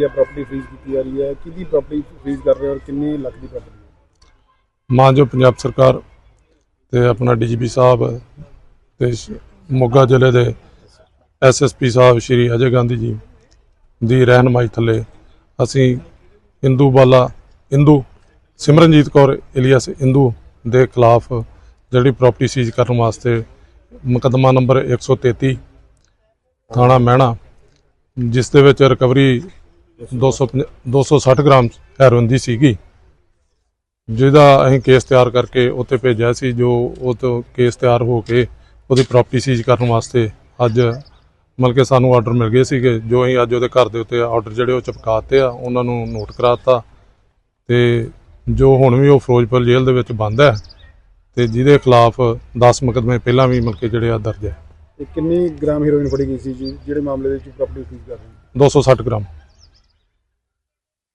ਰਹੀ ਹੈ property freeze ਕੀਤੀ ਜਾ ਰਹੀ ਹੈ, ਕਿਹਦੀ ਪ੍ਰਾਪਰਟੀ ਫ੍ਰੀਜ਼ ਕਰ ਰਹੇ ਹੋ ਔਰ ਕਿੰਨੇ ਲੱਖ ਦੀ ਪ੍ਰਾਪਰਟੀ ਮਾਨਯੋਗ ਪੰਜਾਬ ਸਰਕਾਰ ਤੇ ਆਪਣਾ ਡੀਜੀਪੀ ਸਾਹਿਬ ਤੇ ਮੋਗਾ ਜ਼ਿਲ੍ਹੇ ਦੇ ਐਸਐਸਪੀ ਸਾਹਿਬ ਸ਼੍ਰੀ ਅਜੇ ਗਾਂਧੀ ਜੀ ਦੀ ਰਹਿਨਮਾਈ ਥੱਲੇ ਅਸੀਂ ਇੰਦੂ ਬਾਲਾ, ਇੰਦੂ ਸਿਮਰਨਜੀਤ ਕੌਰ ਇਲੀਅਸ ਇੰਦੂ ਦੇ ਖਿਲਾਫ ਜਿਹੜੀ ਪ੍ਰਾਪਰਟੀ ਸੀਜ਼ ਕਰਨ ਵਾਸਤੇ ਮੁਕੱਦਮਾ ਨੰਬਰ 133 ਥਾਣਾ ਮਹਿਣਾ, ਜਿਸ ਦੇ ਵਿੱਚ ਰਿਕਵਰੀ 250 260 ਗ੍ਰਾਮ ਹੈਰੋਇਨ ਦੀ ਸੀਗੀ। ਜਿਹਦਾ ਅਸੀਂ ਕੇਸ ਤਿਆਰ ਕਰਕੇ ਉੱਥੇ ਭੇਜਿਆ ਸੀ ਜੋ ਉਹ ਤੋਂ ਕੇਸ ਤਿਆਰ ਹੋ ਕੇ ਉਹਦੀ ਪ੍ਰਾਪਰਟੀ ਸੀਜ਼ ਕਰਨ ਵਾਸਤੇ ਅੱਜ ਮਤਲਬ ਕਿ ਸਾਨੂੰ ਆਰਡਰ ਮਿਲ ਗਏ ਸੀਗੇ ਜੋ ਅਸੀਂ ਅੱਜ ਉਹਦੇ ਘਰ ਦੇ ਉੱਤੇ ਆਰਡਰ ਜਿਹੜੇ ਉਹ ਚਪਕਾਤੇ ਆ ਉਹਨਾਂ ਨੂੰ ਨੋਟ ਕਰਾਤਾ। ਤੇ ਜੋ ਹੁਣ ਵੀ ਉਹ ਫਿਰੋਜ਼ਪੁਰ ਜੇਲ੍ਹ ਦੇ ਵਿੱਚ ਬੰਦ ਹੈ ਤੇ ਜਿਹਦੇ ਖਿਲਾਫ 10 ਮੁਕੱਦਮੇ ਪਹਿਲਾਂ ਵੀ ਮਤਲਬ ਕਿ ਜਿਹੜੇ ਆ ਦਰਜ ਹੈ। ਤੇ ਕਿੰਨੀ ਗ੍ਰਾਮ ਹੀਰੋਇਨ ਫੜੀ ਗਈ ਸੀ ਜੀ ਜਿਹੜੇ ਮਾਮਲੇ ਦੇ ਵਿੱਚ ਪ੍ਰਾਪਰਟੀ ਫ੍ਰੀਜ਼ ਕਰ ਰਹੇ ਹੋ? 260 ਗ੍ਰਾਮ।